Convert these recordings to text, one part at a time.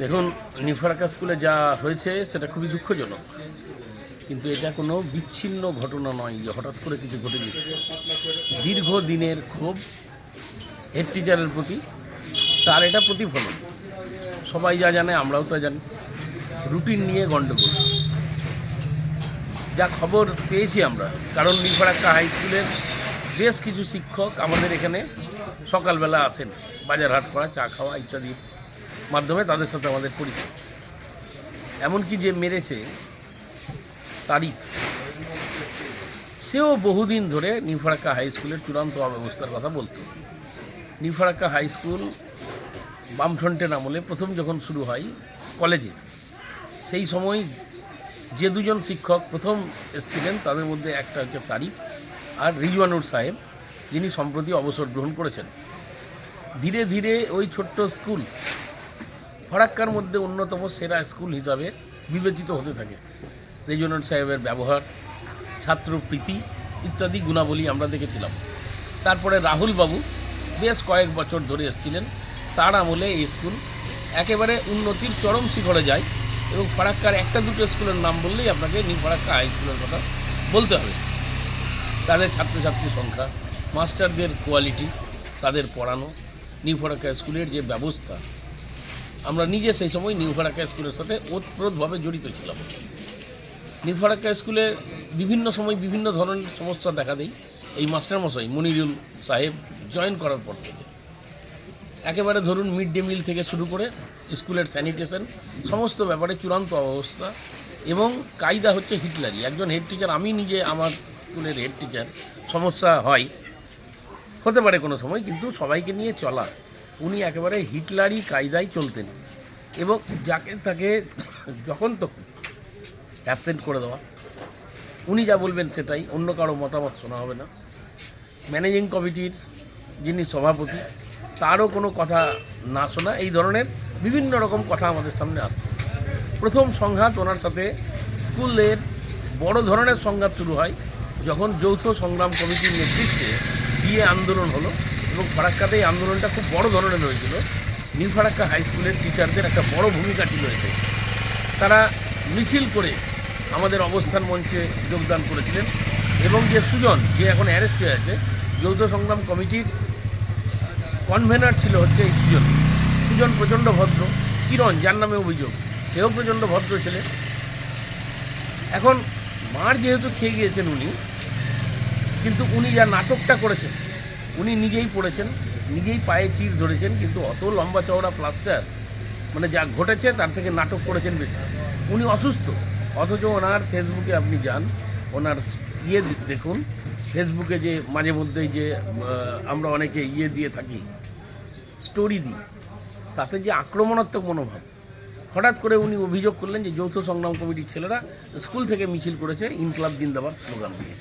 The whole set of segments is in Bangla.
দেখুন, নিফারাকা স্কুলে যা হয়েছে, সেটা খুবই দুঃখজনক। কিন্তু এটা কোনো বিচ্ছিন্ন ঘটনা নয়, যে হঠাৎ করে কিছু ঘটে গেছে দীর্ঘদিনের ক্ষোভ হেড টিচারের প্রতি, তার এটা প্রতিফলন। সবাই যা জানে, আমরাও তা জানি। রুটিন নিয়ে গণ্ডগোল যা খবর পেয়েছি আমরা, কারণ নিফারাক্কা হাই স্কুলের বেশ কিছু শিক্ষক আমাদের এখানে সকালবেলা আসেন বাজার হাট করা চা খাওয়া ইত্যাদি। মাধ্যমে তাদের সাথে আমাদের পরিচয়। এমনকি যে মেরেছে, তারিফ। সেও বহুদিন ধরে নিফারাক্কা হাই স্কুলের চূড়ান্ত অব্যবস্থার কথা বলতো। নিফারাক্কা হাই স্কুল বামফ্রন্টের আমলে প্রথম যখন শুরু হয় কলেজে, সেই সময় যে দুজন শিক্ষক প্রথম এসেছিলেন, তাদের মধ্যে একটা হচ্ছে তারিফ আর রিজওয়ানুর সাহেব, যিনি সম্প্রতি অবসর গ্রহণ করেছেন। ধীরে ধীরে ওই ছোট্ট স্কুল ফরাক্কার মধ্যে অন্যতম সেরা স্কুল হিসাবে বিবেচিত হতে থাকে। রেজওয়ানুর সাহেবের ব্যবহার, ছাত্রপ্রীতি ইত্যাদি গুণাবলী আমরা দেখেছিলাম। তারপরে রাহুল বাবু বেশ কয়েক বছর ধরে এসেছিলেন। তার আমলে এই স্কুল একেবারে উন্নতির চরম শিখরে যায় এবং ফারাক্কার একটা দুটো স্কুলের নাম বললেই আপনাকে নিউ ফারাক্কা হাই স্কুলের কথা বলতে হবে। তাদের ছাত্রছাত্রী সংখ্যা, মাস্টারদের কোয়ালিটি, তাদের পড়ানো নিউ ফারাক্কা স্কুলের যে ব্যবস্থা আমরা নিজে সেই সময় নিউ ফারাক্কা স্কুলের সাথে ওতপ্রোতভাবে জড়িত ছিলাম। নিউ ফারাক্কা স্কুলে বিভিন্ন সময় বিভিন্ন ধরনের সমস্যা দেখা দেয়। এই মাস্টারমশাই মনিরুল সাহেব জয়েন করার পর থেকে। একেবারে ধরুন মিড ডে মিল থেকে শুরু করে স্কুলের স্যানিটেশন, সমস্ত ব্যাপারে চূড়ান্ত অবস্থা এবং কায়দা হচ্ছে হিটলারি একজন হেড টিচার আমি নিজে আমার স্কুলের হেড টিচার সমস্যা হয়। হতে পারে কোনো সময়, কিন্তু সবাইকে নিয়ে চলা। উনি একেবারে হিটলারি কায়দায় চলতেন এবং যাকে তাকে যখন তখন অ্যাবসেন্ট করে দেওয়া। উনি যা বলবেন সেটাই, অন্য কারও মতামত শোনা হবে না। ম্যানেজিং কমিটির যিনি সভাপতি, তারও কোনো কথা না শোনা, এই ধরনের বিভিন্ন রকম কথা আমাদের সামনে আসছে। প্রথম সংঘাত ওনার সাথে স্কুলের বড় ধরনের সংঘাত শুরু হয়, যখন যৌথ সংগ্রাম কমিটির নেতৃত্বে বিয়ে আন্দোলন হলো। এবং ফারাক্কাতে এই আন্দোলনটা খুব বড় ধরনের হয়েছিল। নিউ ফারাক্কা হাই স্কুলের টিচারদের একটা বড় ভূমিকা ছিল এতে। তারা মিছিল করে আমাদের অবস্থান মঞ্চে যোগদান করেছিলেন এবং যে সুজন, যে এখন অ্যারেস্ট হয়ে আছে, যৌথ সংগ্রাম কমিটির কনভেনার ছিল হচ্ছে এই সুজন। সুজন প্রচণ্ড ভদ্র, কিরণ, যার নামে অভিযোগ, সেও প্রচণ্ড ভদ্র ছেলে। এখন মার যেহেতু খেয়ে গিয়েছেন উনি, কিন্তু উনি যা নাটকটা করেছেন উনি নিজেই পড়েছেন, নিজেই পায়ে চির ধরেছেন, কিন্তু অত লম্বা চওড়া প্লাস্টার মানে যা ঘটেছে তার থেকে নাটক করেছেন বেশি। উনি অসুস্থ, অথচ ওনার ফেসবুকে আপনি যান, ওনার ইয়ে দেখুন, ফেসবুকে যে মাঝে মধ্যেই যে আমরা অনেকে ইয়ে দিয়ে থাকি স্টোরি দিই, তাতে যে আক্রমণাত্মক মনোভাব। হঠাৎ করে উনি অভিযোগ করলেন যে যৌথ সংগ্রাম কমিটির ছেলেরা স্কুল থেকে মিছিল করেছে, ইনকলাব জিন্দাবাদ স্লোগান দিয়ে।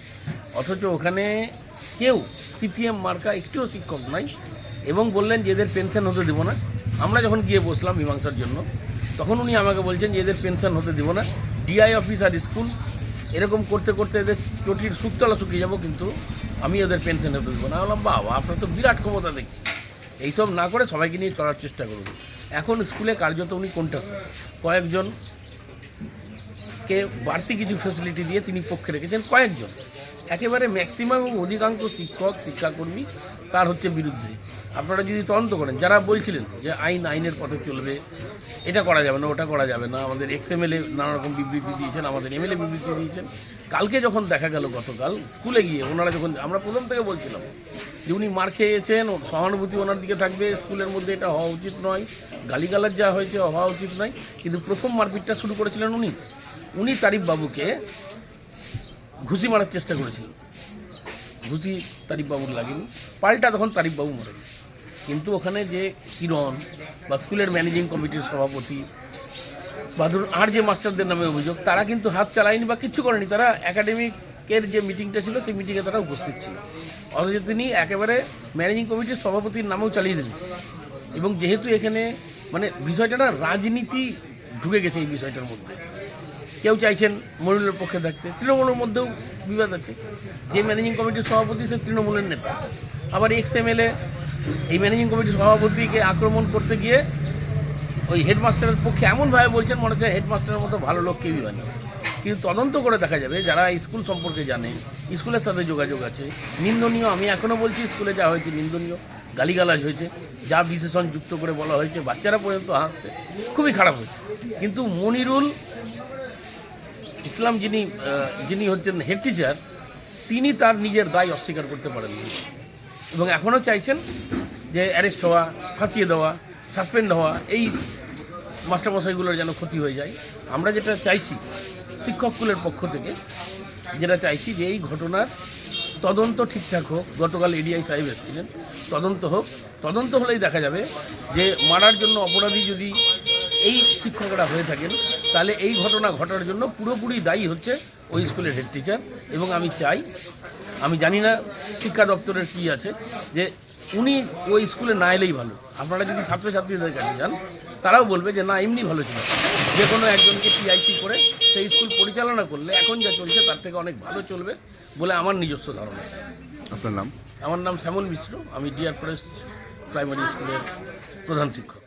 অথচ ওখানে কেউ সিপিএম মার্কা একটিও শিক্ষক নাই এবং বললেন যে এদের পেনশন হতে দেবো না। আমরা যখন গিয়ে বসলাম মীমাংসার জন্য, তখন উনি আমাকে বলছেন যে এদের পেনশন হতে দেবো না। ডিআই অফিস আর স্কুল, এরকম করতে করতে এদের চটির সুতলা শুকিয়ে যাব, কিন্তু আমি ওদের পেনশন হতে দেবো না। বললাম বাবা আপনার তো বিরাট ক্ষমতা দেখছি। এইসব না করে সবাইকে নিয়ে চলার চেষ্টা করুন। এখন স্কুলে কার্যত উনি কোনটা কয়েকজন কে বাড়তি কিছু ফ্যাসিলিটি দিয়ে তিনি পক্ষে রেখেছেন, কয়েকজন। একেবারে ম্যাক্সিমাম এবং অধিকাংশ শিক্ষক, শিক্ষাকর্মী তার হচ্ছে বিরুদ্ধে। আপনারা যদি তদন্ত করেন, যারা বলছিলেন যে আইন, আইনের পথে চলবে, এটা করা যাবে না, ওটা করা যাবে না, আমাদের এক্স এম নানা রকম বিবৃতি দিয়েছেন, আমাদের এমএলএ বিবৃতি দিয়েছেন। কালকে যখন দেখা গেল গতকাল, স্কুলে গিয়ে ওনারা যখন, আমরা প্রথম থেকে বলছিলাম যে উনি মার খেয়েছেন সহানুভূতি ওনার দিকে থাকবে, স্কুলের মধ্যে এটা হওয়া উচিত নয়, গালিগালাজ যা হয়েছে হওয়া উচিত নয়, কিন্তু প্রথম মারপিটটা শুরু করেছিলেন উনি। উনি তারিফ বাবুকে ঘুষি মারার চেষ্টা করেছিলেন ঘুষি তারিফ বাবুর লাগেনি। পাল্টা তখন তারিফ বাবু মরেন কিন্তু ওখানে যে কিরণ বা স্কুলের ম্যানেজিং কমিটির সভাপতি বা ধরুন আর যে মাস্টারদের নামে অভিযোগ, তারা কিন্তু হাত চালায়নি বা কিচ্ছু করেনি। তারা একাডেমিকের যে মিটিংটা ছিল, সেই মিটিংয়ে তারা উপস্থিত ছিল। অথচ তিনি একেবারে ম্যানেজিং কমিটির সভাপতির নামেও চালিয়ে দিলেন। এবং যেহেতু এখানে মানে বিষয়টা না, রাজনীতি ঢুকে গেছে এই বিষয়টার মধ্যে। কেউ চাইছেন মনিরের পক্ষে থাকতে তৃণমূলের মধ্যেও বিবাদ আছে। যে ম্যানেজিং কমিটির সভাপতি, সে তৃণমূলের নেতা। আবার এক্স এমএলএ এই ম্যানেজিং কমিটির সভাপতিকে আক্রমণ করতে গিয়ে ওই হেডমাস্টারের পক্ষে এমনভাবে বলছেন, মনে হচ্ছে হেডমাস্টারের মতো ভালো লোক কেউই হয়নি। কিন্তু তদন্ত করে দেখা যাবে, যারা স্কুল সম্পর্কে জানে, স্কুলের সাথে যোগাযোগ আছে। নিন্দনীয়, আমি এখনও বলছি, স্কুলে যা হয়েছে নিন্দনীয়, গালিগালাজ হয়েছে, যা বিশেষণ যুক্ত করে বলা হয়েছে, বাচ্চারা পর্যন্ত হাসছে, খুবই খারাপ হয়েছে। কিন্তু মনিরুল ইসলাম যিনি যিনি হচ্ছেন হেড টিচার তিনি তার নিজের দায় অস্বীকার করতে পারেননি। এবং এখনও চাইছেন যে অ্যারেস্ট হওয়া, ফাঁসিয়ে দেওয়া সাসপেন্ড হওয়া, এই মাস্টারমশাইগুলোর যেন ক্ষতি হয়ে যায়। আমরা যেটা চাইছি শিক্ষককুলের পক্ষ থেকে, যেটা চাইছি যে এই ঘটনার তদন্ত ঠিকঠাক হোক, গতকাল এডিআই সাহেব এসেছিলেন, তদন্ত হোক, তদন্ত হলেই দেখা যাবে যে মারার জন্য অপরাধী যদি এই শিক্ষকরা হয়ে থাকেন তাহলে এই ঘটনা ঘটার জন্য পুরোপুরি দায়ী হচ্ছে ওই স্কুলের হেড টিচার এবং আমি চাই আমি জানি না শিক্ষা দপ্তরের কী আছে যে উনি ওই স্কুলে না এলেই ভালো। আপনারা যদি ছাত্রছাত্রীদের কাছে যান তারাও বলবে যে না এমনি ভালো ছিল। যে কোনো একজনকে টিআইসি করে সেই স্কুল পরিচালনা করলে এখন যা চলছে তার থেকে অনেক ভালো চলবে বলে আমার নিজস্ব ধারণা। আপনার নাম? আমার নাম শ্যামল মিশ্র আমি ডিয়ার ফরেস্ট প্রাইমারি স্কুলের প্রধান শিক্ষক।